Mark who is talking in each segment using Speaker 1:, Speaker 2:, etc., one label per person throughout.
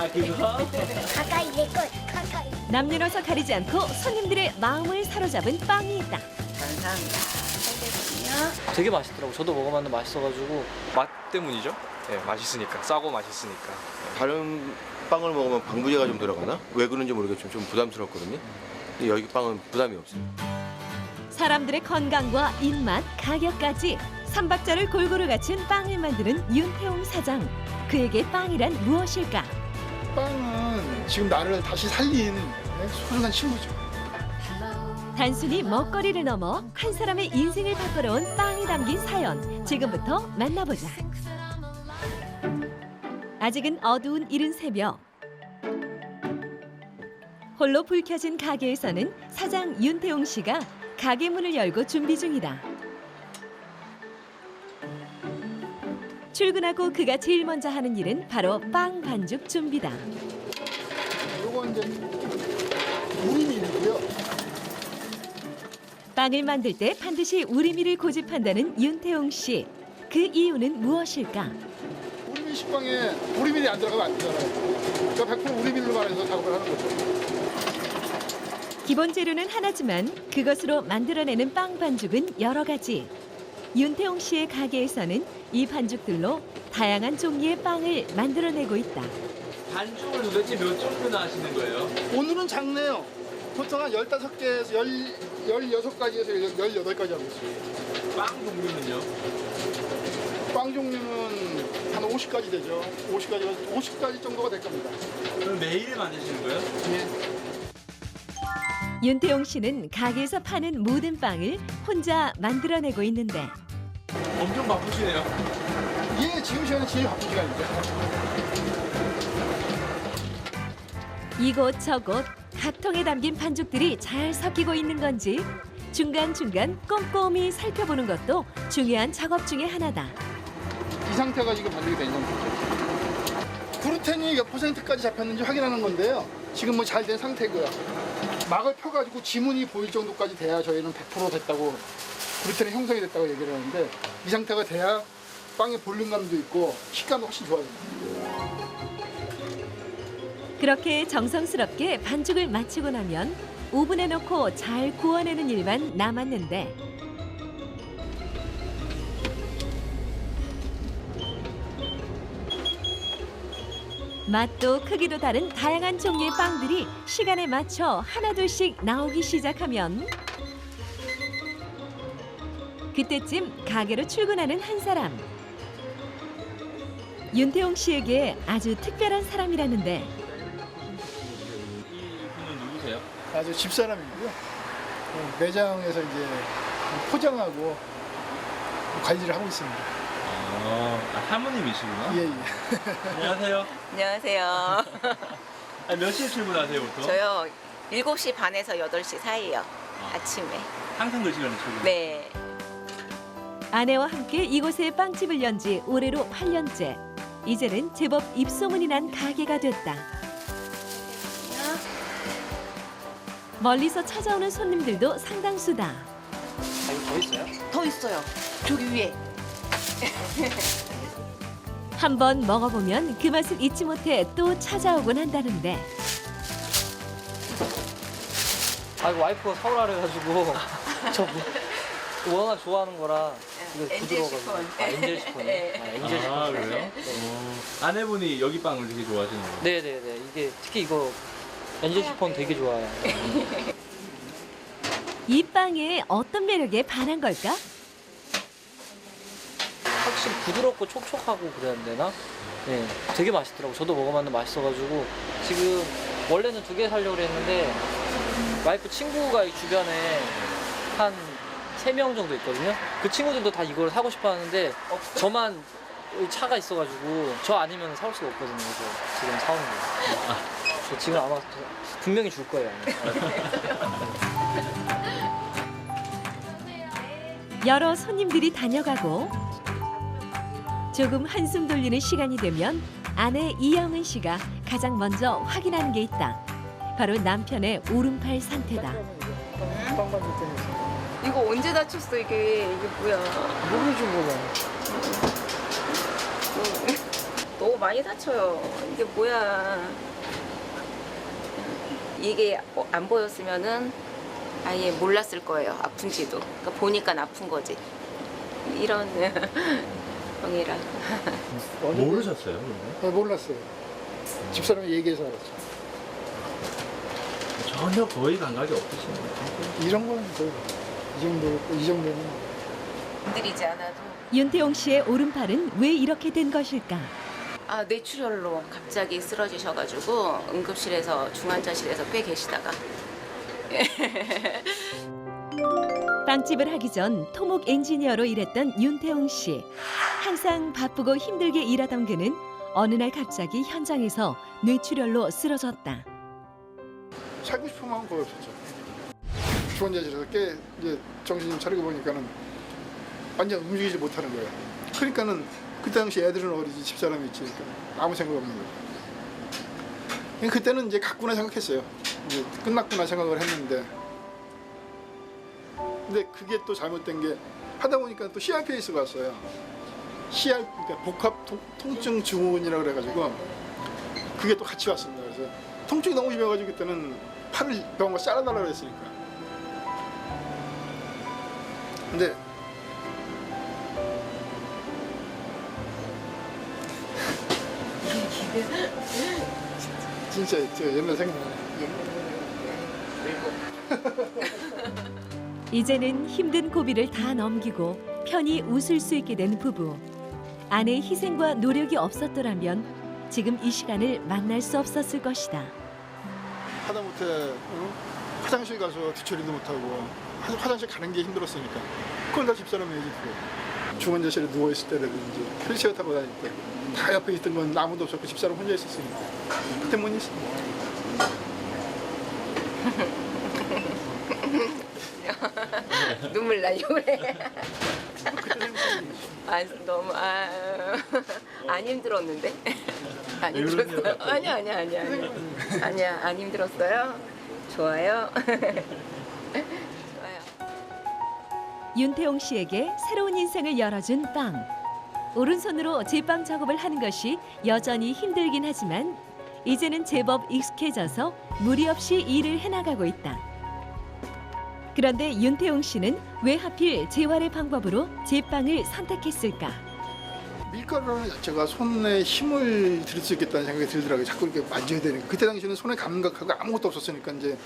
Speaker 1: 아 그거?
Speaker 2: 가까이 내 것, 가까이.
Speaker 3: 남녀노소 가리지 않고 손님들의 마음을 사로잡은 빵이 있다.
Speaker 4: 감사합니다. 알겠군요.
Speaker 5: 되게 맛있더라고. 저도 먹어봤는데 맛있어가지고
Speaker 6: 맛 때문이죠. 예, 맛있으니까 싸고 맛있으니까.
Speaker 7: 다른 빵을 먹으면 방부제가 좀 들어가나? 왜 그런지 모르겠지만 좀 부담스럽거든요. 근데 여기 빵은 부담이 없어요.
Speaker 3: 사람들의 건강과 입맛, 가격까지 삼박자를 골고루 갖춘 빵을 만드는 윤태용 사장. 그에게 빵이란 무엇일까?
Speaker 8: 빵은 지금 나를 다시 살린 네, 소중한 친구죠.
Speaker 3: 단순히 먹거리를 넘어 한 사람의 인생을 바꿔놓은 빵이 담긴 사연. 지금부터 만나보자. 아직은 어두운 이른 새벽. 홀로 불 켜진 가게에서는 사장 윤태용 씨가 가게 문을 열고 준비 중이다. 출근하고 그가 제일 먼저 하는 일은 바로 빵 반죽 준비다.
Speaker 8: 요거 이제 우리밀이고요.
Speaker 3: 빵을 만들 때 반드시 우리밀을 고집한다는 윤태용 씨. 그 이유는 무엇일까?
Speaker 8: 우리밀 식빵에 우리밀이 안 들어가면 안 되잖아요. 그러니까 100% 우리밀로만 해서 작업을 하는 거죠.
Speaker 3: 기본 재료는 하나지만 그것으로 만들어내는 빵 반죽은 여러 가지. 윤태용 씨의 가게에서는 이 반죽들로 다양한 종류의 빵을 만들어내고 있다.
Speaker 1: 반죽을 도대체 몇 종류나 하시는 거예요?
Speaker 8: 오늘은 작네요. 보통 한 15개에서 16가지에서 18가지 하고 있어요.
Speaker 1: 빵 종류는요?
Speaker 8: 빵 종류는 한 50가지 되죠. 50가지, 50가지 정도가 될 겁니다.
Speaker 1: 그럼 매일 만드시는 거예요?
Speaker 8: 예.
Speaker 3: 윤태용 씨는 가게에서 파는 모든 빵을 혼자 만들어내고 있는데
Speaker 1: 엄청 바쁘시네요.
Speaker 8: 예, 지금 시간은 제일 바쁜 시간이죠.
Speaker 3: 이곳저곳 각 통에 담긴 반죽들이 잘 섞이고 있는 건지 중간중간 꼼꼼히 살펴보는 것도 중요한 작업 중의 하나다.
Speaker 8: 이 상태가 지금 반죽이 된 상태죠. 글루텐이 몇 퍼센트까지 잡혔는지 확인하는 건데요. 지금 뭐 잘 된 상태고요. 막을 펴가지고 지문이 보일 정도까지 돼야 저희는 100% 됐다고 글루텐이 형성이 됐다고 얘기를 하는데 이 상태가 돼야 빵의 볼륨감도 있고 식감도 훨씬 좋아집니다.
Speaker 3: 그렇게 정성스럽게 반죽을 마치고 나면 오븐에 넣고 잘 구워내는 일만 남았는데 맛도 크기도 다른 다양한 종류의 빵들이 시간에 맞춰 하나둘씩 나오기 시작하면 그때쯤 가게로 출근하는 한 사람 윤태용 씨에게 아주 특별한 사람이라는데
Speaker 1: 이분은 누구세요?
Speaker 8: 아주 집사람이고요. 어, 매장에서 이제 포장하고 관리를 하고 있습니다.
Speaker 1: 아, 아 사모님이시구나.
Speaker 8: 예, 예.
Speaker 1: 안녕하세요.
Speaker 4: 안녕하세요.
Speaker 1: 아, 몇 시에 출근하세요, 보통?
Speaker 4: 저요 7시 반에서 8시 사이요. 아침에.
Speaker 1: 항상 그 시간에 출근.
Speaker 4: 네.
Speaker 3: 아내와 함께 이곳에 빵집을 연 지 올해로 8년째. 이제는 제법 입소문이 난 가게가 됐다. 멀리서 찾아오는 손님들도 상당수다.
Speaker 5: 아 이거 더 있어요?
Speaker 4: 더 있어요. 저기 위에.
Speaker 3: 한번 먹어보면 그 맛을 잊지 못해 또 찾아오곤 한다는데
Speaker 5: 아 이거 와이프가 사오라 그래가지고 저 뭐- 워낙 좋아하는 거라 이거
Speaker 4: 엔젤
Speaker 5: 부드러워가지고
Speaker 4: 시폰.
Speaker 5: 아, 엔젤 시폰
Speaker 4: 네.
Speaker 5: 아, 엔젤 시폰
Speaker 1: 아, 그래요? 어, 아내분이 여기 빵을 되게 좋아하시는 거예요?
Speaker 5: 네네네 이게 특히 이거 엔젤 시폰 되게 좋아요
Speaker 3: 이 빵에 어떤 매력에 반한 걸까?
Speaker 5: 확실히 부드럽고 촉촉하고 그래야 되나? 네, 되게 맛있더라고. 저도 먹어봤는데 맛있어가지고 지금 원래는 두 개 살려고 그랬는데 와이프 친구가 이 주변에 한 세 명 정도 있거든요. 그 친구들도 다 이걸 사고 싶어 하는데 저만 차가 있어가지고 저 아니면 사올 수가 없거든요. 그래서 지금 사오는 거예요. 저 지금 아마 분명히 줄 거예요.
Speaker 3: 여러 손님들이 다녀가고 조금 한숨 돌리는 시간이 되면 아내 이영은 씨가 가장 먼저 확인하는 게 있다. 바로 남편의 오른팔 상태다.
Speaker 8: 빵 만들 때문에.
Speaker 4: 이거 언제 다쳤어 이게 이게 뭐야?
Speaker 8: 모르는 줄 몰라.
Speaker 4: 너무 많이 많이 다쳐요. 이게 뭐야. 이게 어, 안 보였으면은 아예 몰랐을 거예요. 아픈지도. 그러니까 보니까 아픈 거지. 이런 병이라.
Speaker 1: 모르셨어요?
Speaker 8: 네, 몰랐어요. 집사람이 얘기해서 알았죠.
Speaker 1: 전혀 거의 감각이 없으시네요.
Speaker 8: 이런 거는 거의 이 정도, 이 정도는
Speaker 4: 건드리지 않아도
Speaker 3: 윤태용 씨의 오른팔은 왜 이렇게 된 것일까?
Speaker 4: 아 뇌출혈로 갑자기 쓰러지셔가지고 응급실에서 중환자실에서 꽤 계시다가
Speaker 3: 빵집을 하기 전 토목 엔지니어로 일했던 윤태용 씨. 항상 바쁘고 힘들게 일하던 그는 어느 날 갑자기 현장에서 뇌출혈로 쓰러졌다.
Speaker 8: 살고 싶은 마음 거의 없었죠. 중환자실에서 깨 이제 정신 좀 차리고 보니까는 완전 움직이지 못하는 거예요. 그러니까는 그 당시 애들은 어리지 집사람이 있지 그러니까 아무 생각 없는 거예요. 그냥 그때는 이제 갔구나 생각했어요. 이제 끝났구나 생각을 했는데 근데 그게 또 잘못된 게 하다 보니까 또 CRPS가 왔어요. CR 그러니까 복합 통, 통증 증후군이라고 그래가지고 그게 또 같이 왔습니다. 그래서 통증이 너무 심해가지고 그때는 팔을 병원 가서 잘라달라고 했으니까. 근데 진짜 저 옛날 생각나네.
Speaker 3: 이제는 힘든 고비를 다 넘기고 편히 웃을 수 있게 된 부부. 아내의 희생과 노력이 없었더라면 지금 이 시간을 만날 수 없었을 것이다.
Speaker 8: 하다못해 어? 화장실 가서 뒤처리도 못하고 화- 화장실 가는 게 힘들었으니까 그건 다 집사람이 해주고 중환자실에 누워있을 때라든지 휠체어 타고 다닐 때 다 옆에 있던 건 아무도 없었고 집사람 혼자 있었으니까 그때 못 있습니다
Speaker 4: 눈물 나요 그래. 아 너무 아, 안 힘들었는데 안
Speaker 1: 왜 그러세요,
Speaker 4: 힘들었어요.
Speaker 1: 갑자기?
Speaker 4: 아니야 아니야 아니야 아니야 아니야 안 힘들었어요. 좋아요. 좋아요.
Speaker 3: 윤태용 씨에게 새로운 인생을 열어준 빵. 오른손으로 제빵 작업을 하는 것이 여전히 힘들긴 하지만 이제는 제법 익숙해져서 무리 없이 일을 해나가고 있다. 그런데 윤태용 씨는 왜 하필 재활의 방법으로 제빵을 선택했을까?
Speaker 8: 밀가루라는 자체가 손에 힘을 들일 수 있겠다는 생각이 들더라고요. 자꾸 이렇게 만져야 되니까. 그때 당시에는 손에 감각하고 아무것도 없었으니까 이제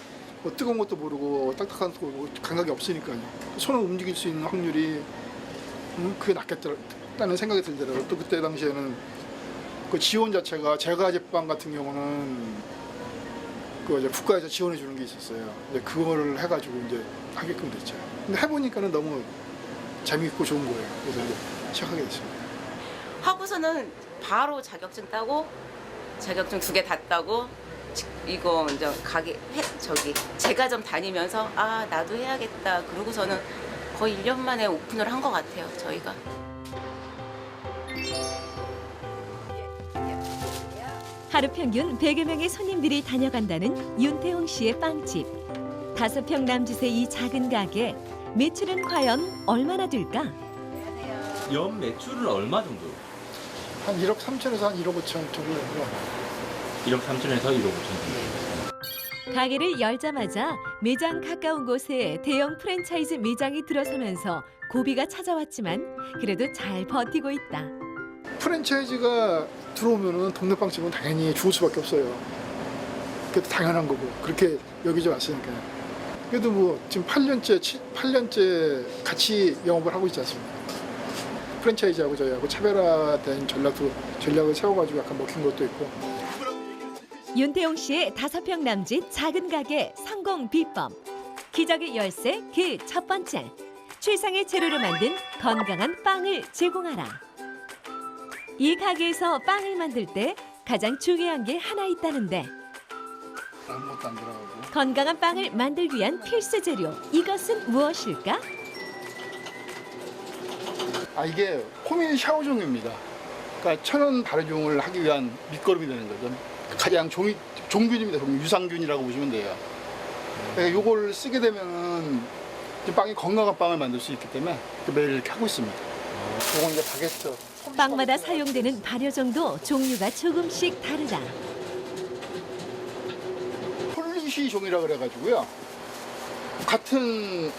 Speaker 8: 뭐 뜨거운 것도 모르고 딱딱한 것도 모르고 감각이 없으니까요. 손을 움직일 수 있는 확률이 음, 그게 낫겠다는 생각이 들더라고요. 또 그때 당시에는 그 지원 자체가 제과 제빵 같은 경우는 그 이제 국가에서 지원해 주는 게 있었어요. 이제 그거를 해가지고 이제 하게끔 됐죠. 근데 해보니까는 너무 재미있고 좋은 거예요. 그래서 이제 시작하게 됐습니다.
Speaker 4: 하고서는 바로 자격증 따고 자격증 두 개 다 따고 지- 이거 이제 가게 해, 저기 제과점 다니면서 아 나도 해야겠다 그러고서는 거의 1년 만에 오픈을 한 것 같아요 저희가
Speaker 3: 하루 평균 100여 명의 손님들이 다녀간다는 윤태용 씨의 빵집. 다섯 평 남짓의 이 작은 가게 매출은 과연 얼마나 될까?
Speaker 1: 연 매출은 얼마 정도?
Speaker 8: 한 1억 3천에서 한 1억 5천 정도 되고요.
Speaker 1: 1억 3천에서 1억 5천.
Speaker 3: 가게를 열자마자 매장 가까운 곳에 대형 프랜차이즈 매장이 들어서면서 고비가 찾아왔지만 그래도 잘 버티고 있다.
Speaker 8: 프랜차이즈가 들어오면은 동네 빵집은 당연히 죽을 수밖에 없어요. 그게 당연한 거고 그렇게 여기저 왔으니까요. 그래도 뭐 지금 8년째 8년째 같이 영업을 하고 있지 않습니까? 프랜차이즈하고 저희하고 차별화된 전략도 전략을 세워가지고 약간 먹힌 것도 있고
Speaker 3: 윤태용 씨의 다섯 평 남짓 작은 가게 성공 비법. 기적의 열쇠 그 첫 번째. 최상의 재료로 만든 건강한 빵을 제공하라. 이 가게에서 빵을 만들 때 가장 중요한 게 하나 있다는데
Speaker 8: 아무것도 안 들어가고
Speaker 3: 건강한 빵을 만들기 위한 필수 재료 이것은 무엇일까?
Speaker 8: 아 이게 호밀 샤오종입니다. 그러니까 천연 발효종을 하기 위한 밑거름이 되는 거죠. 가장 종이, 종균입니다. 종균. 유산균이라고 보시면 돼요. 그러니까 이걸 쓰게 되면은 빵이 건강한 빵을 만들 수 있기 때문에 매일 이렇게 하고 있습니다. 이건 이제 바게트.
Speaker 3: 빵마다 사용되는 발효종도 종류가 조금씩 다르다.
Speaker 8: 폴리시 종이라 그래가지고요. 같은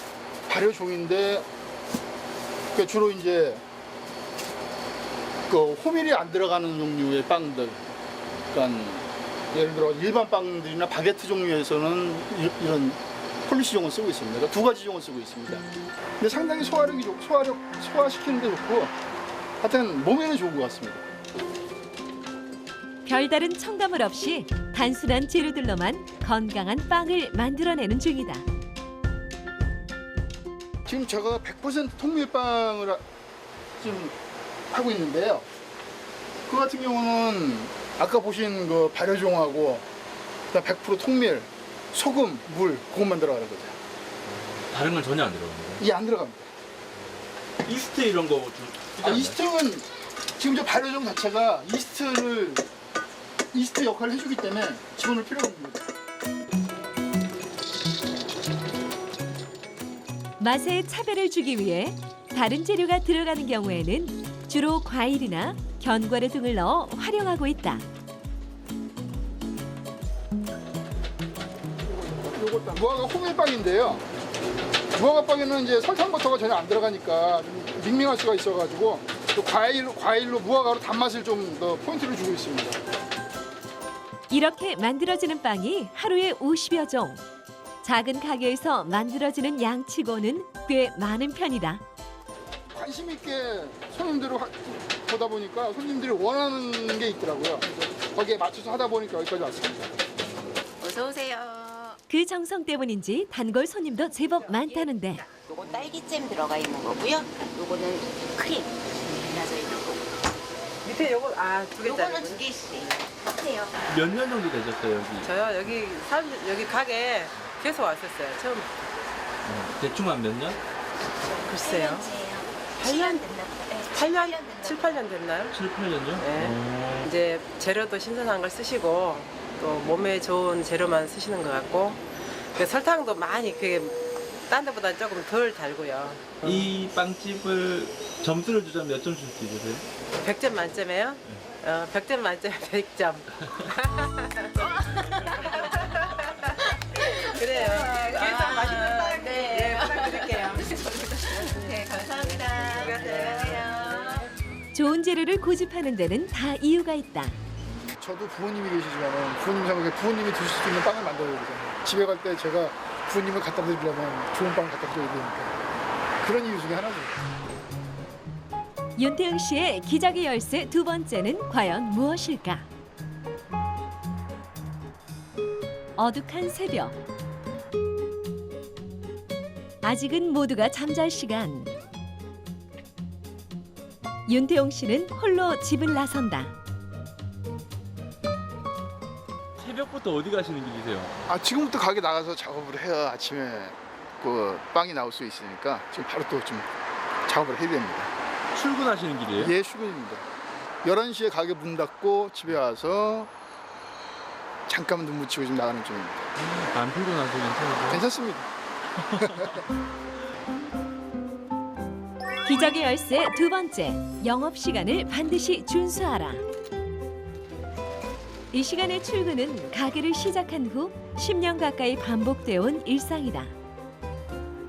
Speaker 8: 발효 종인데 그 주로 이제 그 호밀이 안 들어가는 종류의 빵들. 그러니까 예를 들어 일반 빵들이나 바게트 종류에서는 이- 이런 폴리시 종을 쓰고 있습니다. 그러니까 두 가지 종을 쓰고 있습니다. 근데 상당히 소화력이 좋고 소화력 소화시키는 데 좋고 하여튼 몸에는 좋은 것 같습니다.
Speaker 3: 별다른 첨가물 없이 단순한 재료들로만 건강한 빵을 만들어내는 중이다.
Speaker 8: 지금 제가 100% 통밀빵을 하- 지금 하고 있는데요. 그 같은 경우는 아까 보신 그 발효종하고 그다음 100% 통밀, 소금, 물 그것만 들어가는 거죠.
Speaker 1: 다른 건 전혀 안 들어가는
Speaker 8: 이게 안 들어갑니다.
Speaker 1: 거예요. 이스트 이런 거 좀. 쓰지
Speaker 8: 아? 이스트는 지금 저 발효종 자체가 이스트를 이스트 역할을 해주기 때문에 집어넣을 필요가 없는 거죠.
Speaker 3: 맛에 차별을 주기 위해 다른 재료가 들어가는 경우에는 주로 과일이나 견과류 등을 넣어 활용하고 있다.
Speaker 8: 요것도 무화과 호밀빵인데요. 무화과 빵에는 이제 설탕 버터가 전혀 안 들어가니까 좀 밍밍할 수가 있어가지고 또 과일 과일로 무화과로 단맛을 좀 더 포인트를 주고 있습니다.
Speaker 3: 이렇게 만들어지는 빵이 하루에 50여 종. 작은 가게에서 만들어지는 양치고는 꽤 많은 편이다.
Speaker 8: 관심 있게 손님들을 하- 보다 보니까 손님들이 원하는 게 있더라고요. 그래서 거기에 맞춰서 하다 보니까 여기까지 왔습니다.
Speaker 4: 어서 오세요.
Speaker 3: 그 정성 때문인지 단골 손님도 제법 많다는데
Speaker 4: 요거 딸기잼 들어가 있는 거고요. 요거는 크림.
Speaker 9: 밑에 요거 아두
Speaker 4: 요거는
Speaker 9: 개짜리.
Speaker 4: 두 개씩 하세요.
Speaker 1: 몇 년 정도 되셨어요 여기?
Speaker 9: 저요 여기 산 여기 가게 계속 왔었어요. 처음
Speaker 1: 어, 대충 한 몇 년?
Speaker 9: 글쎄요.
Speaker 4: 8년
Speaker 9: 8년 7, 8년 됐나요?
Speaker 1: 7, 8년요?
Speaker 9: 네. 이제 재료도 신선한 걸 쓰시고 또 몸에 좋은 재료만 쓰시는 것 같고 그 설탕도 많이 그게 딴 데보다 조금 덜 달고요.
Speaker 1: 이 빵집을 점수를 주자면 몇 점 줄 수 있으세요?
Speaker 9: 100점 만점에요? 어, 100점 만점에 100점. 그래요. 그래서 맛있는 빵 네. 부탁드릴게요.
Speaker 4: 네, 감사합니다. 안녕하세요.
Speaker 3: 좋은 재료를 고집하는 데는 다 이유가 있다.
Speaker 8: 저도 부모님이 계시지만 부모님 생각에 부모님이 드실 수 있는 빵을 만들어야 되잖아요. 집에 갈 때 제가 부모님을 갖다 드리려면 좋은 빵을 갖다 드려야 되니까 그런 이유 중에 하나죠.
Speaker 3: 윤태영 씨의 기적의 열쇠 두 번째는 과연 무엇일까? 어둑한 새벽. 아직은 모두가 잠잘 시간. 윤태용 씨는 홀로 집을 나선다.
Speaker 1: 새벽부터 어디 가시는 길이세요?
Speaker 8: 아 지금부터 가게 나가서 작업을 해야 아침에 그 빵이 나올 수 있으니까 지금 바로 또 좀 작업을 해야 됩니다.
Speaker 1: 출근하시는 길이에요?
Speaker 8: 예, 출근입니다. 11시에 가게 문 닫고 집에 와서 잠깐 눈 붙이고 좀 나가는 중입니다.
Speaker 1: 안 피곤하세요? 괜찮으세요?
Speaker 8: 괜찮습니다.
Speaker 3: 기적의 열쇠 두 번째. 영업 시간을 반드시 준수하라. 이 시간의 출근은 가게를 시작한 후 10년 가까이 반복되어 온 일상이다.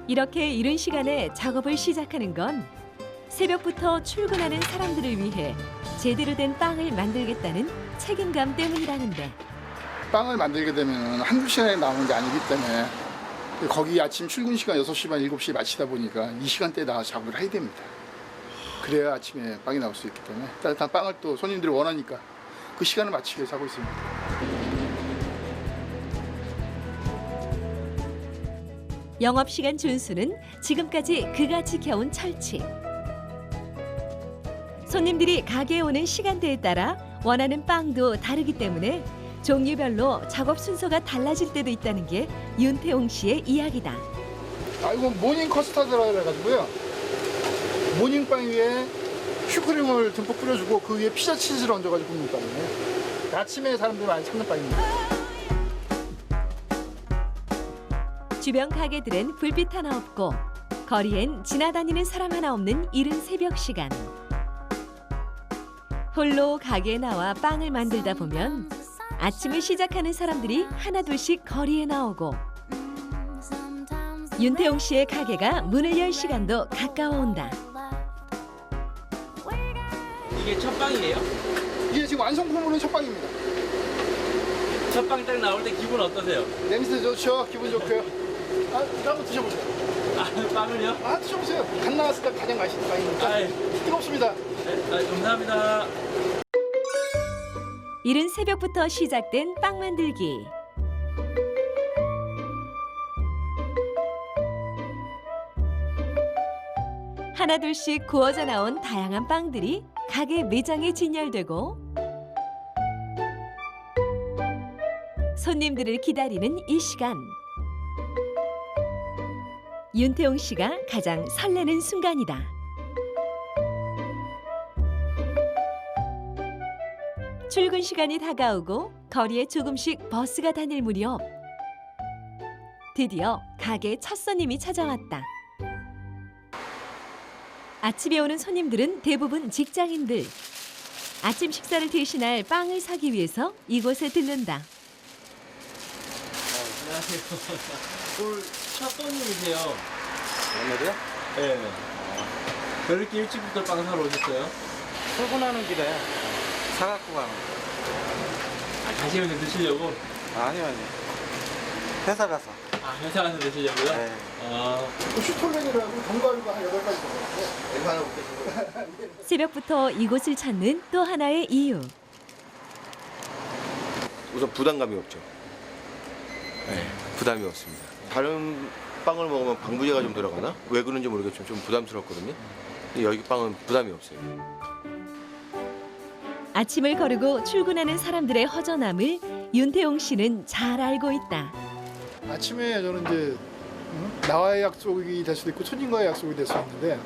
Speaker 3: 이렇게 이른 시간에 작업을 시작하는 건 새벽부터 출근하는 사람들을 위해 제대로 된 빵을 만들겠다는 책임감 때문이라는데
Speaker 8: 빵을 만들게 되면 한두 시간에 나오는 게 아니기 때문에 거기 아침 출근 시간 6시 반, 7시에 마치다 보니까 이 시간대에 나와서 작업을 해야 됩니다. 그래야 아침에 빵이 나올 수 있기 때문에 따뜻한 빵을 또 손님들이 원하니까 그 시간을 맞추기 위해서 하고 있습니다.
Speaker 3: 영업 시간 준수는 지금까지 그가 지켜온 철칙. 손님들이 가게에 오는 시간대에 따라 원하는 빵도 다르기 때문에 종류별로 작업 순서가 달라질 때도 있다는 게 윤태용 씨의 이야기다.
Speaker 8: 아, 이건 모닝 커스터드라 해가지고요. 모닝빵 위에 슈크림을 듬뿍 뿌려주고 그 위에 피자 치즈를 얹어가지고 굽는 빵이에요. 아침에 사람들이 많이 찾는 빵입니다.
Speaker 3: 주변 가게들은 불빛 하나 없고 거리엔 지나다니는 사람 하나 없는 이른 새벽 시간. 홀로 가게에 나와 빵을 만들다 보면 아침을 시작하는 사람들이 하나둘씩 거리에 나오고 윤태용 씨의 가게가 문을 열 시간도 가까워온다.
Speaker 1: 이게 첫 빵이에요?
Speaker 8: 이게 지금 완성품으로는 첫 빵입니다.
Speaker 1: 첫빵딱 나올 때 기분 어떠세요?
Speaker 8: 냄새 좋죠? 기분 좋고요. 아, 이거 한번 드셔보세요.
Speaker 1: 아, 빵을요?
Speaker 8: 아, 드셔보세요. 갓 나왔을 때 가장 맛있는 빵이니까.
Speaker 1: 아이.
Speaker 8: 뜨겁습니다.
Speaker 1: 네, 아, 감사합니다.
Speaker 3: 이른 새벽부터 시작된 빵 만들기. 하나둘씩 구워져 나온 다양한 빵들이 가게 매장에 진열되고 손님들을 기다리는 이 시간. 윤태용 씨가 가장 설레는 순간이다. 출근 시간이 다가오고 거리에 조금씩 버스가 다닐 무렵 드디어 가게 첫 손님이 찾아왔다. 아침에 오는 손님들은 대부분 직장인들. 아침 식사를 대신할 빵을 사기 위해서 이곳에 들른다.
Speaker 1: 안녕하세요. 오늘 첫 손님이세요.
Speaker 6: 오늘이요?
Speaker 1: 네. 왜 이렇게 일찍부터 빵 사러 오셨어요?
Speaker 6: 출근하는 길에 사갖고 가는
Speaker 1: 아, 가시면서 드시려고?
Speaker 6: 거. 아니요, 아니요. 회사 가서.
Speaker 1: 아, 회사 가서 드시려고요?
Speaker 6: 네.
Speaker 1: 아,
Speaker 8: 또 슈톨렌이라고 견과류가 한 8가지 들어가는데
Speaker 7: 이거 하나 볼게요.
Speaker 3: 새벽부터 이곳을 찾는 또 하나의 이유.
Speaker 7: 우선 부담감이 없죠. 네, 부담이 없습니다. 다른 빵을 먹으면 방부제가 좀 들어가나? 왜 그런지 모르겠지만 좀 부담스럽거든요. 근데 여기 빵은 부담이 없어요.
Speaker 3: 아침을 거르고 출근하는 사람들의 허전함을 윤태용 씨는 잘 알고 있다.
Speaker 8: 아침에 저는 이제 음, 나와의 약속이 될 수도 있고 손님과의 약속이 될 수 있는데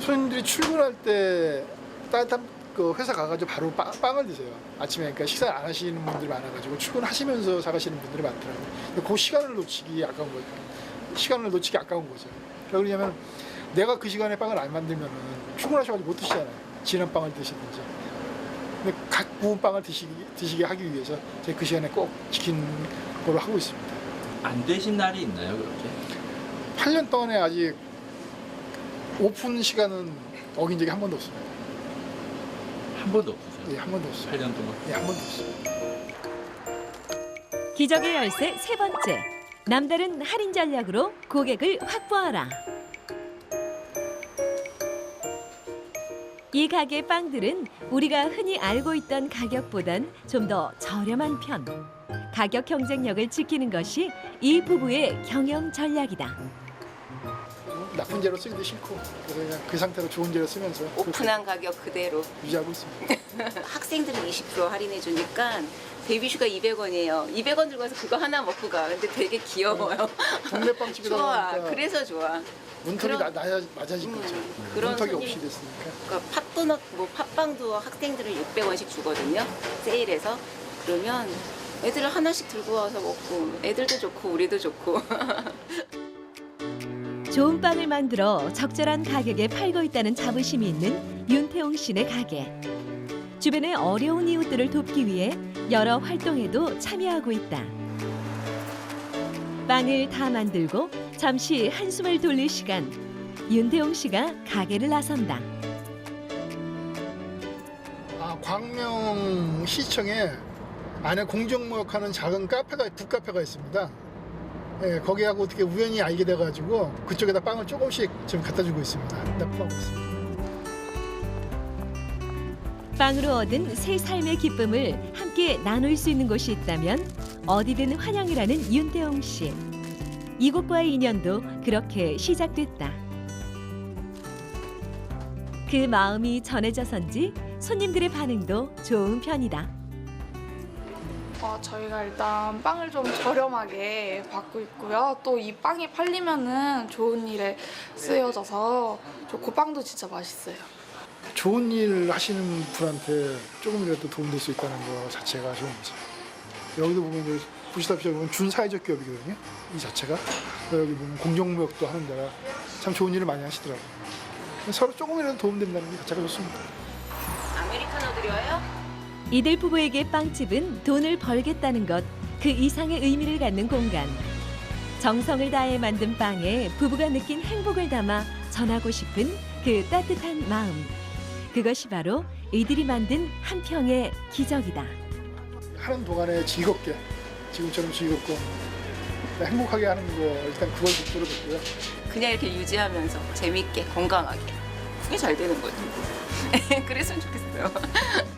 Speaker 8: 손님들이 출근할 때 따뜻한 그 회사 가가지고 바로 빵, 빵을 드세요. 아침에 그러니까 식사 안 하시는 분들이 많아가지고 출근하시면서 사가시는 분들이 많더라고요. 근데 그 시간을 놓치기 아까운 거죠. 시간을 놓치기 아까운 거죠. 왜 그러냐면 내가 그 시간에 빵을 안 만들면은 출근하셔가지고 못 드시잖아요. 지난 빵을 드시든지. 근데 각 구운 빵을 드시기, 드시게 하기 위해서 제가 그 시간에 꼭 지키는 걸로 하고 있습니다.
Speaker 1: 안 되신 날이 있나요, 그렇게?
Speaker 8: 8년 동안에 아직 오픈 시간은 어긴 적이 한 번도 없습니다.
Speaker 1: 한 번도 없으세요?
Speaker 8: 예, 한 번도 없어요.
Speaker 1: 8년 동안.
Speaker 8: 예, 한 번도 없어요.
Speaker 3: 기적의 열쇠 세 번째. 남다른 할인 전략으로 고객을 확보하라. 이 가게 빵들은 우리가 흔히 알고 있던 가격보단 좀 더 저렴한 편. 가격 경쟁력을 지키는 것이 이 부부의 경영 전략이다.
Speaker 8: 나쁜 재료 쓰기도 싫고 그래서 그냥 그 상태로 좋은 재료 쓰면서
Speaker 4: 오픈한 가격 그대로
Speaker 8: 유지하고 있습니다.
Speaker 4: 학생들은 20% 할인해 주니까 데뷔슈가 200원이에요. 200원 들고 와서 그거 하나 먹고 가. 근데 되게 귀여워요.
Speaker 8: 동네 빵집이다
Speaker 4: 좋아.
Speaker 8: 보니까
Speaker 4: 그래서 좋아.
Speaker 8: 문턱이
Speaker 4: 그런-
Speaker 8: 나, 나야, 낮아진
Speaker 4: 음,
Speaker 8: 거죠.
Speaker 4: 그런
Speaker 8: 문턱이
Speaker 4: 손님-
Speaker 8: 없이 됐으니까.
Speaker 4: 그러니까 팥도넛 뭐 팥빵도 학생들은 600원씩 주거든요. 세일해서 그러면 애들 하나씩 들고 와서 먹고 애들도 좋고 우리도 좋고
Speaker 3: 좋은 빵을 만들어 적절한 가격에 팔고 있다는 자부심이 있는 윤태용 씨네 가게. 주변의 어려운 이웃들을 돕기 위해 여러 활동에도 참여하고 있다. 빵을 다 만들고 잠시 한숨을 돌릴 시간. 윤태용 씨가 가게를 나선다.
Speaker 8: 아, 광명시청에 안에 공정무역하는 작은 카페가 북카페가 있습니다. 예, 거기하고 어떻게 우연히 알게 돼가지고 그쪽에다 빵을 조금씩 지금 갖다 주고 있습니다. 납품하고 있습니다.
Speaker 3: 빵으로 얻은 새 삶의 기쁨을 함께 나눌 수 있는 곳이 있다면 어디든 환영이라는 윤태용 씨. 이곳과의 인연도 그렇게 시작됐다. 그 마음이 전해져선지 손님들의 반응도 좋은 편이다.
Speaker 10: 어, 저희가 일단 빵을 좀 저렴하게 받고 있고요. 또 이 빵이 팔리면은 좋은 일에 쓰여져서 좋고 빵도 진짜 맛있어요.
Speaker 8: 좋은 일 하시는 분한테 조금이라도 도움될 수 있다는 거 자체가 좋은 거죠. 여기도 보면 이제 보시다시피 보면 준사회적 기업이거든요. 이 자체가 여기 보면 공정무역도 하는 데라 참 좋은 일을 많이 하시더라고요. 서로 조금이라도 도움된다는 게 자체가 좋습니다.
Speaker 4: 아메리카노 드려
Speaker 3: 이들 부부에게 빵집은 돈을 벌겠다는 것 그 이상의 의미를 갖는 공간. 정성을 다해 만든 빵에 부부가 느낀 행복을 담아 전하고 싶은 그 따뜻한 마음. 그것이 바로 이들이 만든 한 평의 기적이다.
Speaker 8: 하는 동안에 즐겁게 지금처럼 즐겁고 행복하게 하는 거 일단 그걸 목표로 뒀고요.
Speaker 4: 그냥 이렇게 유지하면서 재밌게 건강하게 그게 잘 되는 거죠. 그랬으면 좋겠어요.